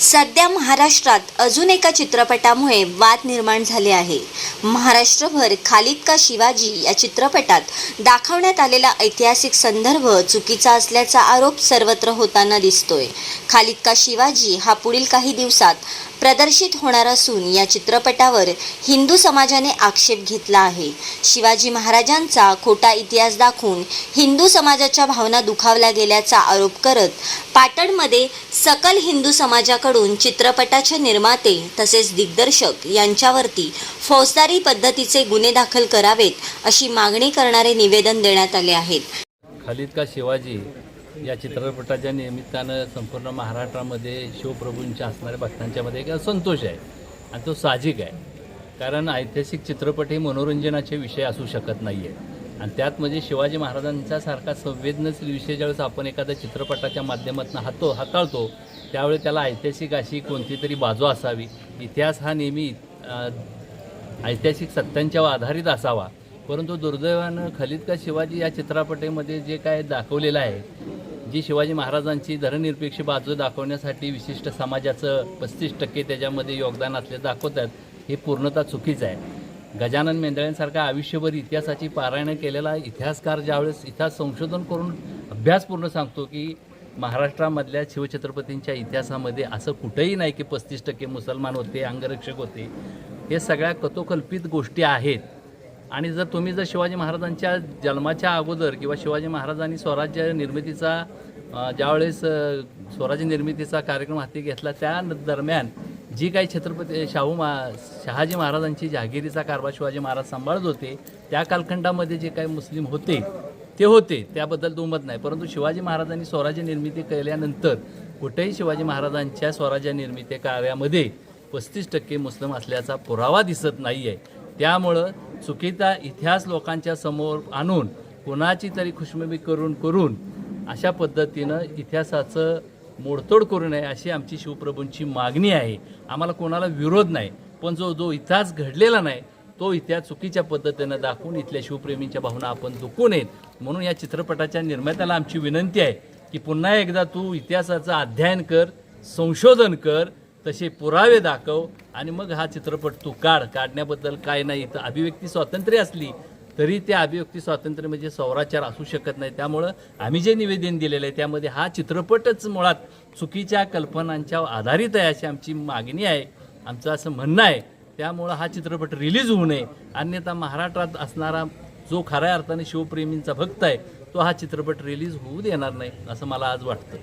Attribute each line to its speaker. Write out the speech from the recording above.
Speaker 1: सध्या महाराष्ट्रात अजून एका चित्रपटामुळे वाद निर्माण झाले आहे. महाराष्ट्रभर खालिद का शिवाजी या चित्रपटात दाखवण्यात आलेला ऐतिहासिक संदर्भ चुकीचा असल्याचा आरोप सर्वत्र होताना दिसतोय. खालिद का शिवाजी हा पुढील काही दिवसात प्रदर्शित होणार असून या चित्रपटावर हिंदू समाजाने आक्षेप घेतला आहे. शिवाजी महाराजांचा खोटा इतिहास दाखवून हिंदू समाजाच्या भावना दुखावल्या गेल्याचा आरोप करत पाटणमध्ये सकल हिंदू यांच्याकडून चित्रपटाचे निर्माते तसेच दिग्दर्शक यांच्यावरती फौजदारी पद्धतीचे गुन्हे दाखल करावेत अशी मागणी करणारे निवेदन देण्यात आले आहेत.
Speaker 2: खालिद का शिवाजी या चित्रपटाच्या निमित्तानं संपूर्ण महाराष्ट्रामध्ये शिवप्रभूंच्या असणाऱ्या भक्तांच्यामध्ये एक असंतोष आहे आणि तो साहजिक आहे. कारण ऐतिहासिक चित्रपट हे मनोरंजनाचे विषय असू शकत नाही आहे आणि त्यात म्हणजे शिवाजी महाराजांच्या सारखा संवेदनशील विषय ज्यावेळेस आपण एखाद्या चित्रपटाच्या माध्यमातून हातो हाताळतो त्यावेळी त्याला ऐतिहासिक अशी कोणती तरी बाजू असावी. इतिहास हा नेहमी ऐतिहासिक सत्यांच्या आधारित असावा. परंतु दुर्दैवानं खलिद का शिवाजी या चित्रपटामध्ये जे काय दाखवलेलं आहे जी शिवाजी महाराजांची धर्मनिरपेक्ष बाजू दाखवण्यासाठी विशिष्ट समाजाचं पस्तीस टक्के त्याच्यामध्ये योगदान असले दाखवतात हे पूर्णतः चुकीचं आहे. गजानन मेंदळ्यांसारखा आयुष्यभर इतिहासाची पारायण केलेला इतिहासकार ज्यावेळेस इतिहास संशोधन करून अभ्यासपूर्ण सांगतो की महाराष्ट्रामधल्या शिवछत्रपतींच्या इतिहासामध्ये असं कुठंही नाही की पस्तीस टक्के मुसलमान होते अंगरक्षक होते. हे सगळ्या कथोकल्पित गोष्टी आहेत. आणि जर तुम्ही जर शिवाजी महाराजांच्या जन्माच्या अगोदर किंवा शिवाजी महाराजांनी स्वराज्य निर्मितीचा ज्यावेळेस स्वराज्य निर्मितीचा कार्यक्रम हाती घेतला त्या दरम्यान जी काही छत्रपती शाहू मा शहाजी महाराजांची जहागिरीचा कारभार शिवाजी महाराज सांभाळत होते त्या कालखंडामध्ये जे काही मुस्लिम होते ते होते त्याबद्दल दुमत नाही. परंतु शिवाजी महाराजांनी स्वराज्य निर्मिती केल्यानंतर कुठेही शिवाजी महाराजांच्या स्वराज्य निर्मिती कार्यामध्ये पस्तीस टक्के मुस्लिम असल्याचा पुरावा दिसत नाही आहे त्यामुळं चुकीचा इतिहास लोकांच्या समोर आणून कोणाची तरी खुशमबी करून करून अशा पद्धतीनं इतिहासाचं मोडतोड करू नये अशी आमची शिवप्रभूंची मागणी आहे. आम्हाला कोणाला विरोध नाही. पण जो जो इतिहास घडलेला नाही तो इतिहास चुकीच्या पद्धतीनं दाखवून इथल्या शिवप्रेमींच्या भावना आपण दुखू नयेत. म्हणून या चित्रपटाच्या निर्मात्याला आमची विनंती आहे की पुन्हा एकदा तू इतिहासाचं अध्ययन कर संशोधन कर तसे पुरावे दाखव आणि मग हा चित्रपट तू काढ. काढण्याबद्दल काय नाही तर अभिव्यक्ती स्वातंत्र्य असली तरी त्या अभिव्यक्ती स्वातंत्र्य म्हणजे सौराचार असू शकत नाही. त्यामुळं आम्ही जे निवेदन दिलेलं आहे त्यामध्ये हा चित्रपटच मुळात चुकीच्या कल्पनांच्या आधारित आहे अशी आमची मागणी आहे. आमचं असं म्हणणं आहे. त्यामुळं हा चित्रपट रिलीज होऊ नये. अन्यथा महाराष्ट्रात असणारा जो खऱ्या अर्थाने शिवप्रेमींचा भक्त आहे तो हा चित्रपट रिलीज होऊ देणार नाही असं मला आज वाटतं.